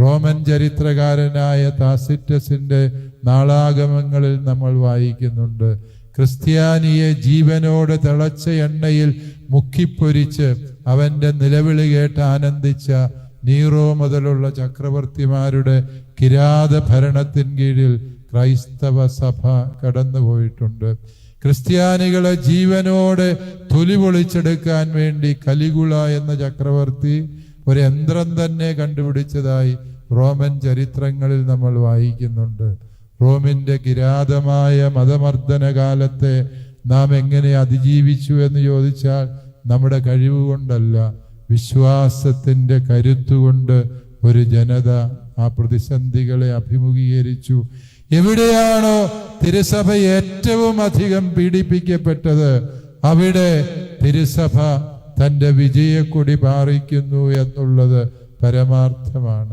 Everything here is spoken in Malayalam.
റോമൻ ചരിത്രകാരനായ താസിറ്റസിന്റെ നാളാഗമങ്ങളിൽ നമ്മൾ വായിക്കുന്നുണ്ട്. ക്രിസ്ത്യാനിയെ ജീവനോട് തിളച്ച എണ്ണയിൽ മുക്കിപ്പൊരിച്ച് അവന്റെ നിലവിളി കേട്ട് ആനന്ദിച്ച നീറോ മുതലുള്ള ചക്രവർത്തിമാരുടെ കിരാത ഭരണത്തിൻ കീഴിൽ ക്രൈസ്തവ സഭ കടന്നുപോയിട്ടുണ്ട്. ക്രിസ്ത്യാനികളെ ജീവനോടെ തൊലി പൊളിച്ചെടുക്കാൻ വേണ്ടി കലികുള എന്ന ചക്രവർത്തി ഒരു യന്ത്രം തന്നെ കണ്ടുപിടിച്ചതായി റോമൻ ചരിത്രങ്ങളിൽ നമ്മൾ വായിക്കുന്നുണ്ട്. റോമിന്റെ കിരാതമായ മതമർദ്ദന കാലത്തെ നാം എങ്ങനെ അതിജീവിച്ചു എന്ന് ചോദിച്ചാൽ നമ്മുടെ കഴിവ് കൊണ്ടല്ല വിശ്വാസത്തിന്റെ കരുത്തുകൊണ്ട് ഒരു ജനത ആ പ്രതിസന്ധികളെ അഭിമുഖീകരിച്ചു. എവിടെയാണോ തിരുസഭ ഏറ്റവും അധികം പീഡിപ്പിക്കപ്പെട്ടത് അവിടെ തിരുസഭ തന്റെ വിജയക്കൊടി പാറിക്കുന്നു എന്നുള്ളത് പരമാർത്ഥമാണ്.